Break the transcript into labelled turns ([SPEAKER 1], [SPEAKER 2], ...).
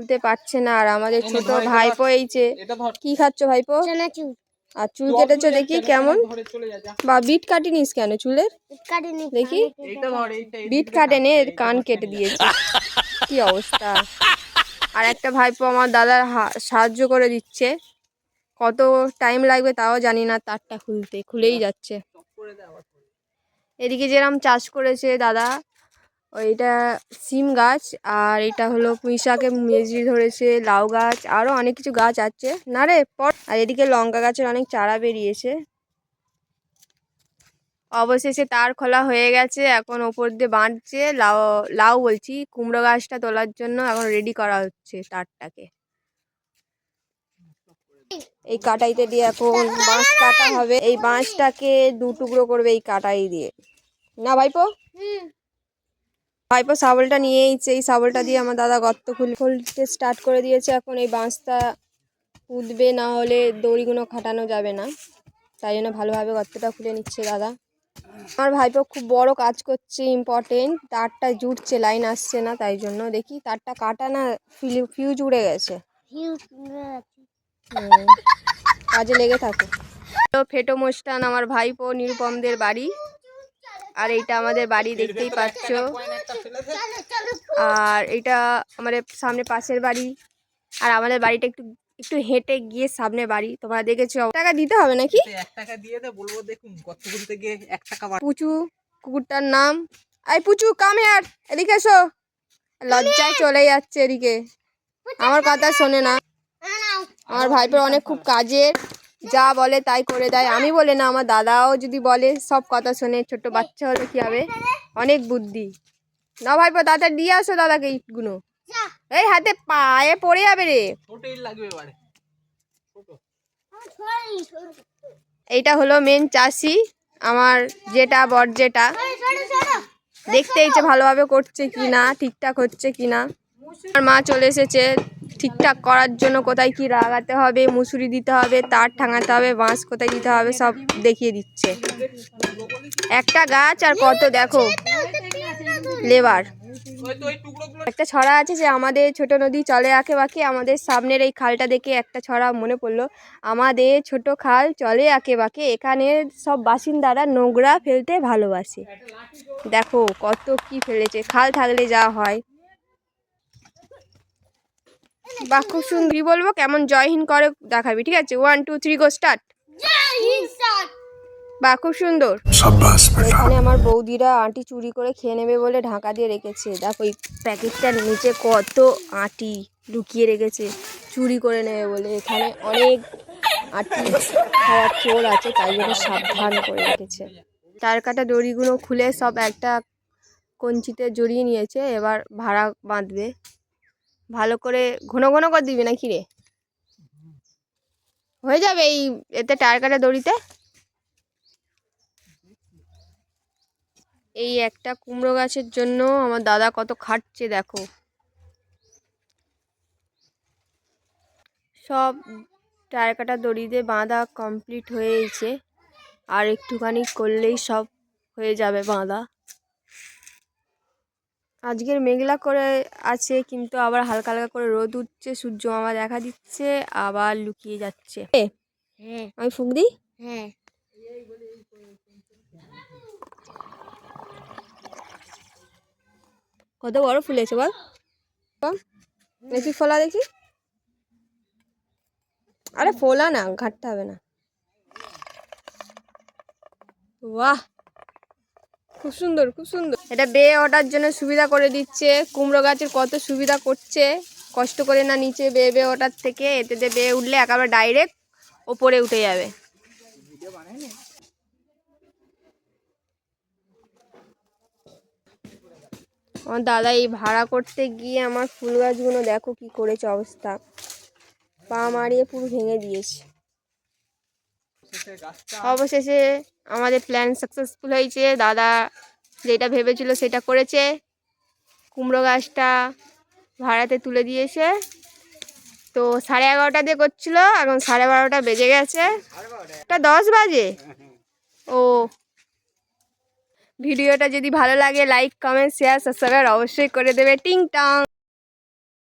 [SPEAKER 1] তুলতে পারছে না আর আমাদের ছোট ভাইপো এই যে
[SPEAKER 2] এটা
[SPEAKER 1] কি খাচ্ছ ভাইপো? আর চুল কেটেছ দেখি কেমন? বা বিট কাটিনিস কেন চুলের? দেখি। বিট কাটেনে এর কান কেটে দিয়েছে। কি অবস্থা? আর একটা ভাইপো আমার দাদার সাহায্য করে দিচ্ছে। কত টাইম লাগবে তাও জানি না তারটা খুলতে খুলেই যাচ্ছে। এদিকে যেরম চাষ করেছে দাদা ওইটা সিম গাছ আর এটা হলো পুঁই শাকের মেজরি ধরেছে, লাউ গাছ আরও অনেক কিছু গাছ আছে। না রে পট আর এদিকে লঙ্কা গাছের অনেক চারা বেরিয়েছে। অবশেষে তার খোলা হয়ে গেছে, এখন ওপর দিয়ে বাঁধছে। লাউ লাউ বলছি, কুমড়ো গাছটা তোলার জন্য এখন রেডি করা হচ্ছে তারটাকে। এই কাটাইতে দিয়ে এখন বাঁশ কাটা হবে। এই বাঁশটাকে দু টুকরো করবে এই কাটাই দিয়ে। না ভাইপো?
[SPEAKER 3] হুম।
[SPEAKER 1] ভাইপো শাবলটা নিয়ে এইছে এই শাবলটা দিয়ে আমার দাদা গর্ত খুল খুলতে স্টার্ট করে দিয়েছে। এখন এই বাঁশটা পুঁতবে, না হলে দড়িগুলো খাটানো যাবে না। তাই জন্য ভালোভাবে গর্তটা খুলে নিচ্ছে দাদা। আমার ভাইপো খুব বড় কাজ করছে ইম্পর্টেন্ট তারটা জুটছে লাইন আসছে না, তাই জন্য দেখি তারটা কাটা না ফিউজ উড়ে গেছে। কাজে লেগে থাকো। ফেটো মোস্টান আমার ভাইপো, নিরুপমদের বাড়ি। আর এইটা আমাদের বাড়ি, দেখতেই পাচ্ছ। আর এটা আমাদের সামনে পাশের বাড়ি। আর আমাদের বাড়িটা একটু একটু হেঁটে গিয়ে সামনে বাড়ি। তোমরা দেখেছ টাকা দিতে হবে নাকি?
[SPEAKER 2] এক টাকা দিয়ে দে বলব দেখুন কত খুলতে গিয়ে এক টাকা
[SPEAKER 1] পুচু কুকুরটার নাম? আই পুচু কাম হেয়ার এদিকে এসো। লজ্জায় চলে যাচ্ছে এদিকে। আমার কথা শোনে না। আমার ভাইপোর অনেক খুব কাজের। যা বলে তাই করে দেয়। আমি বলে না আমার দাদাও যদি বলে সব কথা শোনে। ছোট বাচ্চা হলে কি হবে? অনেক বুদ্ধি। না ভাইপো দাদা দিয়ে আসো দাদাকে ইটগুলো এই হাতে পায়ে পড়ে যাবে রে। এইটা হলো মেন চাষি আমার যেটা বর যেটা। দেখতে ইচ্ছে ভালোভাবে করছে কি না ঠিকঠাক হচ্ছে কি না। আমার মা চলে এসেছে ঠিকঠাক করার জন্য কোথায় কি লাগাতে হবে মুসুরি দিতে হবে তার ঠাঙাতে হবে বাঁশ কোথায় দিতে হবে সব দেখিয়ে দিচ্ছে। একটা গাছ আর কত দেখো। লেবার।
[SPEAKER 2] ওই তো ওই টুকরোগুলো
[SPEAKER 1] একটা ছড়া আছে যে আমাদের ছোট নদী চলে আঁকে বাঁকে আমাদের সামনের এই খালটা দেখে একটা ছড়া মনে পড়ল। আমাদের ছোট খাল চলে আঁকে বাঁকে এখানে সব বাসিন্দারা নোংরা ফেলতে ভালোবাসে। দেখো কত কি ফেলেছে খাল থাকলে যা হয়। বা খুব সুন্দর। বলব? কেমন জয় জয়হীন করে দেখাবি ঠিক আছে? One two three go start বা খুব সুন্দর। এখানে আমার বৌদিরা আঁটি চুরি করে খেয়ে নেবে বলে ঢাকা দিয়ে রেখেছে। দেখো এই প্যাকেটটার নিচে কত আঁটি লুকিয়ে রেখেছে চুরি করে নেবে বলে। এখানে অনেক আঁটি খাওয়ার চোর আছে তাই জন্য সাবধান করে রেখেছে। তার কাটা দড়িগুলো খুলে সব একটা কঞ্চিতে জড়িয়ে নিয়েছে এবার ভাড়া বাঁধবে। ভালো করে ঘন ঘন করে দিবি নাকি রে? হয়ে যাবে এই এতে টায়ার কাটা দড়িতে? এই একটা কুমড়ো গাছের জন্য আমার দাদা কত খাটছে দেখো। সব টায়ার কাটা দড়িতে বাঁধা কমপ্লিট হয়েছে আর একটুখানি করলেই সব হয়ে যাবে বাঁধা। আজকের মেঘলা করে আছে কিন্তু আবার হালকা হালকা করে রোদ উঠছে সূর্য মামা দেখা দিচ্ছে আবার লুকিয়ে যাচ্ছে।
[SPEAKER 3] হ্যাঁ।
[SPEAKER 1] আমি ফুক দিই?
[SPEAKER 3] হ্যাঁ।
[SPEAKER 1] কত বড় ফুলেছে বল। বল। দেখি ফোলা দেখি। আরে ফোলা না ঘাটতে হবে না। বাহ খুব সুন্দর খুব সুন্দর। এটা বেয়ে ওঠার জন্য সুবিধা করে দিচ্ছে কুমড়ো গাছের কত সুবিধা করছে। কষ্ট করে না নিচে বেয়ে বেয়ে ওঠার থেকে এতে যে বেয়ে উঠলে একেবারে ডাইরেক্ট ওপরে উঠে যাবে। আমার দাদা এই ভাড়া করতে গিয়ে আমার ফুল গাছগুলো দেখো কি করেছে অবস্থা। পা মারিয়ে পুরো ভেঙে দিয়েছে। অবশেষে আমাদের প্ল্যান সাকসেসফুল হয়েছে। দাদা যেটা ভেবেছিল সেটা করেছে। কুমড়ো গাছটা ভাড়াতে তুলে দিয়েছে। তো সাড়ে এগারোটা দিয়ে করছিল, এখন সাড়ে বারোটা বেজে গেছে। এটা দশ বাজে? ও ভিডিওটা যদি ভালো লাগে লাইক কমেন্ট শেয়ার সাবস্ক্রাইব অবশ্যই করে দেবে। টিং টং